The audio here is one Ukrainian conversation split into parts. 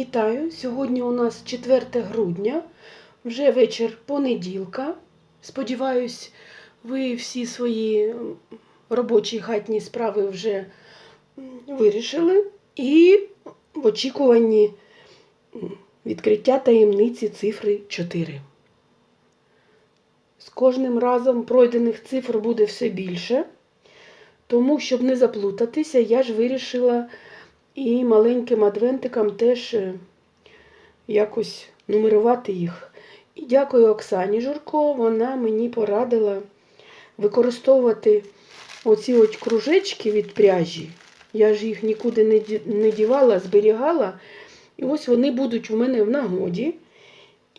Вітаю! Сьогодні у нас 4 грудня, вже вечір понеділка. Сподіваюсь, ви всі свої робочі хатні справи вже вирішили і в очікуванні відкриття таємниці цифри 4. З кожним разом пройдених цифр буде все більше. Тому, щоб не заплутатися, я ж вирішила і маленьким адвентикам теж е, якось нумерувати їх. І дякую Оксані Журко, вона мені порадила використовувати оці от кружечки від пряжі. Я ж їх нікуди не дівала, зберігала. І ось вони будуть у мене в нагоді.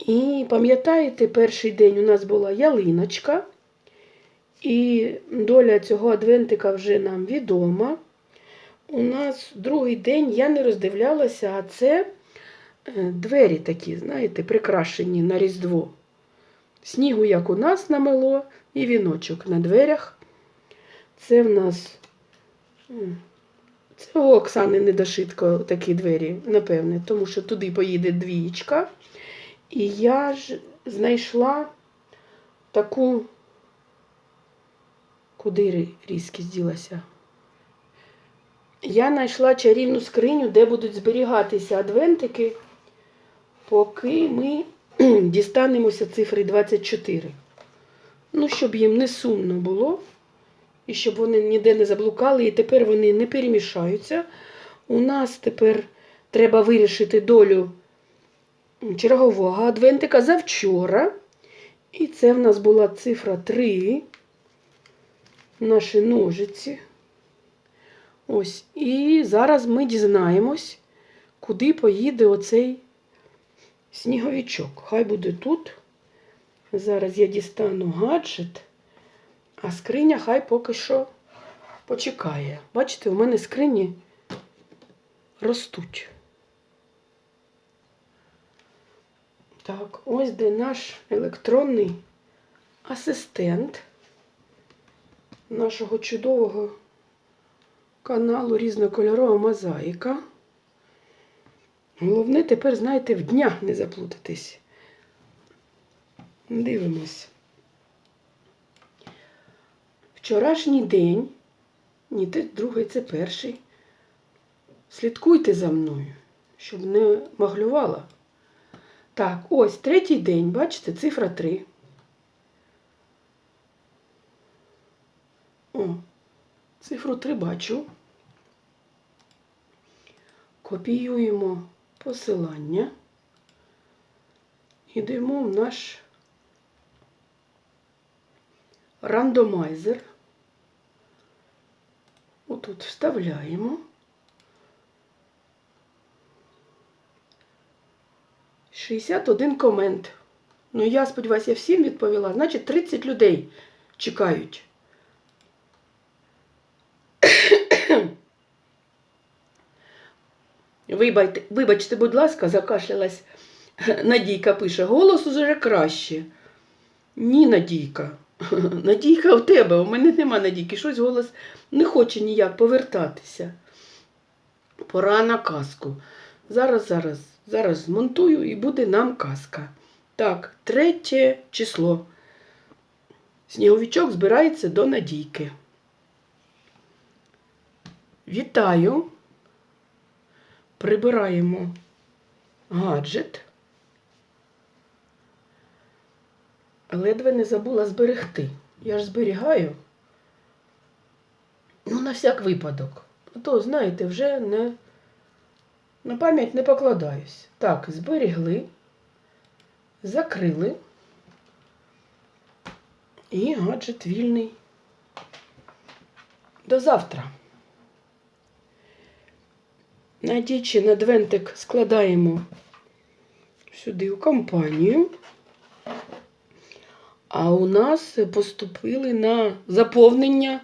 І пам'ятаєте, перший день у нас була ялиночка. І доля цього адвентика вже нам відома. У нас другий день я не роздивлялася, а це е, двері такі, знаєте, прикрашені на Різдво. Снігу, як у нас намело, і віночок на дверях. Це в нас. Це у Оксани недошитко такі двері, напевне, тому що туди поїде двієчка. І я ж знайшла таку. Куди рі- різкість ділася? Я знайшла чарівну скриню, де будуть зберігатися адвентики, поки ми дістанемося цифри 24. Ну, щоб їм не сумно було, і щоб вони ніде не заблукали, і тепер вони не перемішаються. У нас тепер треба вирішити долю чергового адвентика завчора. І це в нас була цифра 3. Наші ножиці. Ось. І зараз ми дізнаємось, куди поїде оцей сніговичок. Хай буде тут. Зараз я дістану гаджет, а скриня хай поки що почекає. Бачите, у мене скрині ростуть. Так, ось де наш електронний асистент нашого чудового каналу різнокольорова мозаїка. Головне тепер, знаєте, в днях не заплутатись. Дивимось. Вчорашній день, ні, це другий, це перший. Слідкуйте за мною, щоб не маглювала. Так, ось третій день, бачите, цифра 3. О, цифру 3 бачу. Копіюємо посилання. Йдемо в наш рандомайзер. Отут вставляємо. Шістдесят один комент. Ну, я сподіваюся, я всім відповіла. Значить, 30 людей чекають. Вибачте, вибачте, будь ласка, закашлялась. Надійка пише, голос уже краще. Ні, Надійка. Надійка в тебе, у мене нема Надійки. Щось голос не хоче ніяк повертатися. Пора на казку. Зараз, зараз, зараз змонтую і буде нам казка. Так, третє число. Сніговичок збирається до Надійки. Вітаю. Прибираємо гаджет. Ледве не забула зберегти. Я ж зберігаю. Ну, на всяк випадок. А то, знаєте, вже не на пам'ять не покладаюсь. Так, зберігли, закрили. І гаджет вільний. До завтра. Надічі на двентик складаємо сюди у компанію. А у нас поступили на заповнення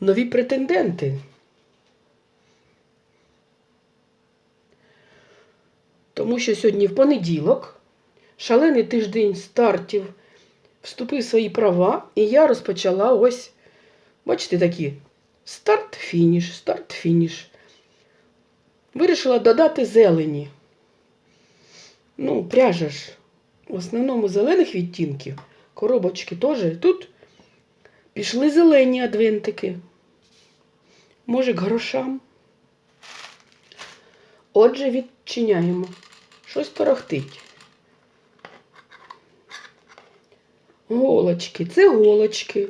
нові претенденти. Тому що сьогодні в понеділок шалений тиждень стартів вступив в свої права, і я розпочала ось, бачите, такі старт-фініш, старт-фініш. Вирішила додати зелені. Ну, пряжа ж в основному зелених відтінків. Коробочки теж. Тут пішли зелені адвентики. Може, к грошам. Отже, відчиняємо. Щось торохтить. Голочки. Це голочки.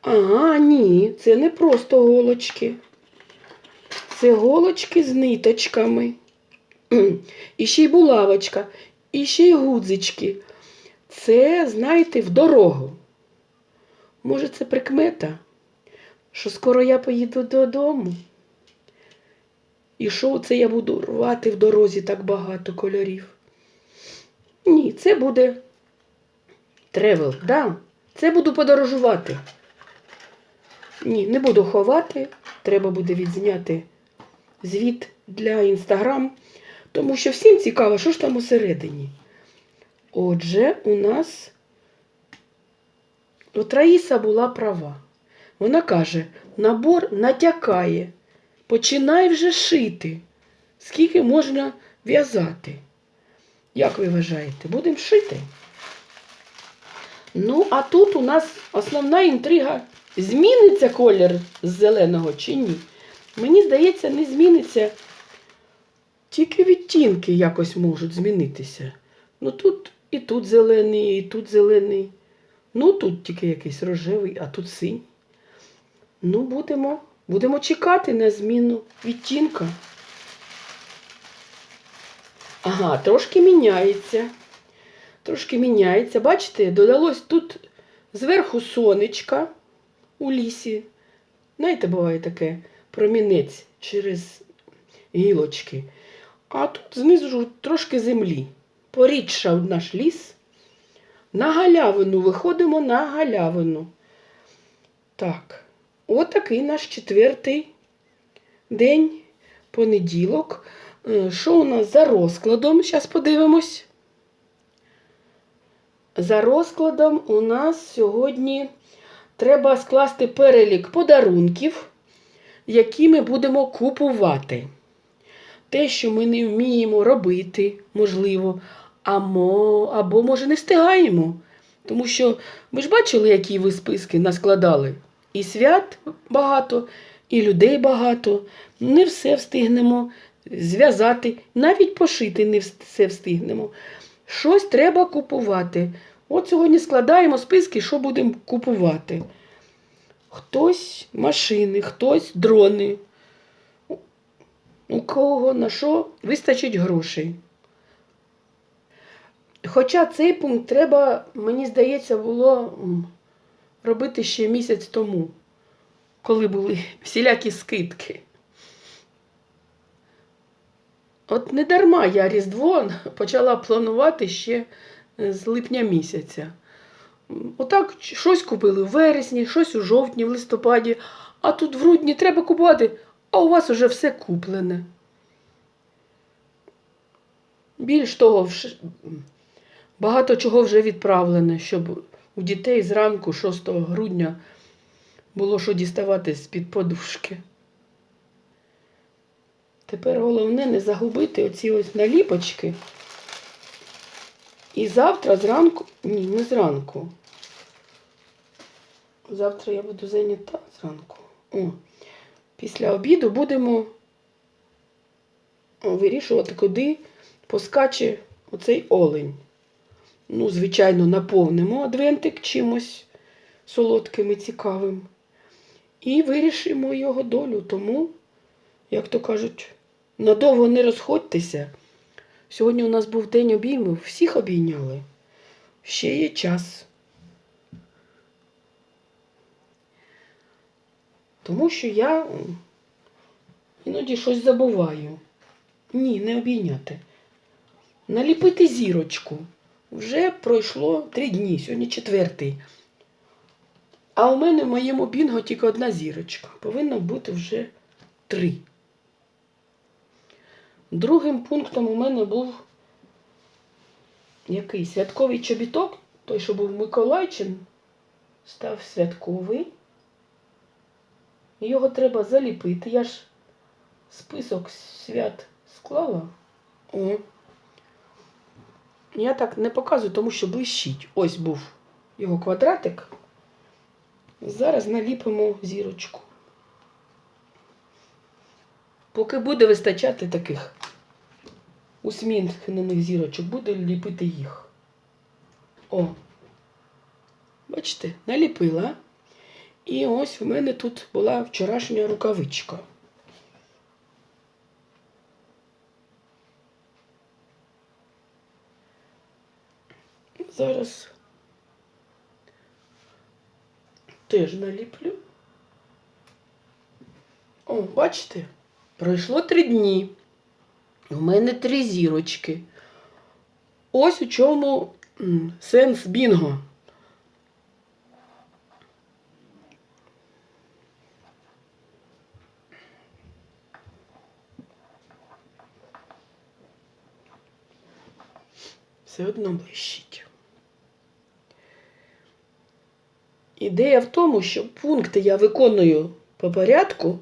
А, ні, це не просто голочки. Це голочки з ниточками. І ще й булавочка, і ще й гудзички. Це, знаєте, в дорогу. Може, це прикмета, що скоро я поїду додому. І що це я буду рвати в дорозі так багато кольорів? Ні, це буде тревел, да. Це буду подорожувати. Ні, не буду ховати. Треба буде відзняти звіт для інстаграм. Тому що всім цікаво, що ж там усередині. Отже, у нас от Раїса була права. Вона каже, набор натякає. Починай вже шити. Скільки можна в'язати? Як ви вважаєте, будемо шити? Ну, а тут у нас основна інтрига. Зміниться колір з зеленого чи ні? Мені здається, не зміниться. Тільки відтінки якось можуть змінитися. Ну тут і тут зелений, і тут зелений. Ну тут тільки якийсь рожевий, а тут синій. Ну, будемо, будемо чекати на зміну відтінка. Ага, трошки міняється. Трошки міняється. Бачите, додалось тут зверху сонечка у лісі. Знаєте, буває таке промінець через гілочки. А тут знизу трошки землі. Порідшав наш ліс. На галявину виходимо на галявину. Так, отакий наш четвертий день, понеділок. Е, Що у нас за розкладом? Зараз подивимось. За розкладом у нас сьогодні треба скласти перелік подарунків, які ми будемо купувати. Те, що ми не вміємо робити, можливо, або, може, не встигаємо. Тому що ви ж бачили, які ви списки наскладали. І свят багато, і людей багато. Не все встигнемо зв'язати, навіть пошити не все встигнемо. Щось треба купувати. От сьогодні складаємо списки, що будемо купувати. Хтось машини, хтось дрони. У кого на що вистачить грошей. Хоча цей пункт треба, мені здається, було робити ще місяць тому, коли були всілякі скидки. От не дарма я Різдво почала планувати ще з липня місяця. Отак щось купили в вересні, щось у жовтні, в листопаді, а тут в грудні треба купувати, а у вас уже все куплене. Більш того, багато чого вже відправлене, щоб у дітей зранку 6 грудня було що діставати з-під подушки. Тепер головне не загубити оці ось наліпочки. І завтра зранку, ні, не зранку. Завтра я буду зайнята зранку. О, після обіду будемо вирішувати, куди поскаче оцей олень. Ну, звичайно, наповнимо адвентик чимось солодким і цікавим. І вирішимо його долю. Тому, як то кажуть, надовго не розходьтеся. Сьогодні у нас був день обіймів, всіх обійняли. Ще є час. Тому що я іноді щось забуваю. Ні, не обійняти. Наліпити зірочку. Вже пройшло три дні, сьогодні четвертий. А у мене в моєму бінго тільки одна зірочка. Повинно бути вже три. Другим пунктом у мене був який святковий чобіток, той, що був Миколайчин, став святковий. Його треба заліпити. Я ж список свят склала. О. Я так не показую, тому що блищить. Ось був його квадратик. Зараз наліпимо зірочку. Поки буде вистачати таких усміхнених зірочок, буде ліпити їх. О. Бачите, наліпила. І ось у мене тут була вчорашня рукавичка. Зараз теж наліплю. О, бачите? Пройшло три дні. У мене три зірочки. Ось у чому сенс бінго. Все одно блищить. Ідея в тому, що пункти я виконую по порядку,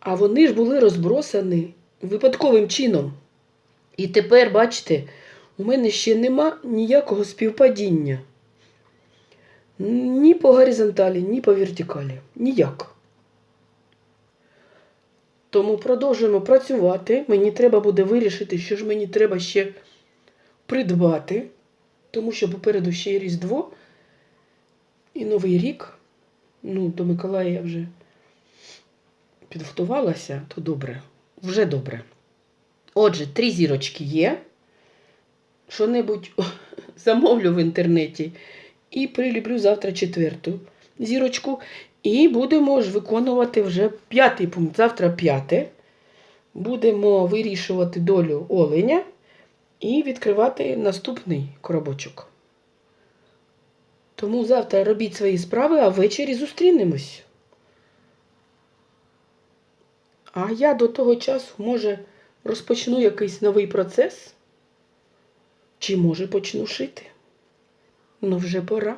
а вони ж були розбросані випадковим чином. І тепер, бачите, у мене ще нема ніякого співпадіння. Ні по горизонталі, ні по вертикалі. Ніяк. Тому продовжуємо працювати. Мені треба буде вирішити, що ж мені треба ще придбати, тому що попереду ще є Різдво і Новий рік. Ну, до Миколая я вже підготувалася, то добре, вже добре. Отже, три зірочки є. Що-небудь замовлю в інтернеті і приліплю завтра четверту зірочку. І будемо ж виконувати вже п'ятий пункт. Завтра п'яте. Будемо вирішувати долю оленя і відкривати наступний коробочок. Тому завтра робіть свої справи, а ввечері зустрінемось. А я до того часу, може, розпочну якийсь новий процес, чи може почну шити. Ну, вже пора.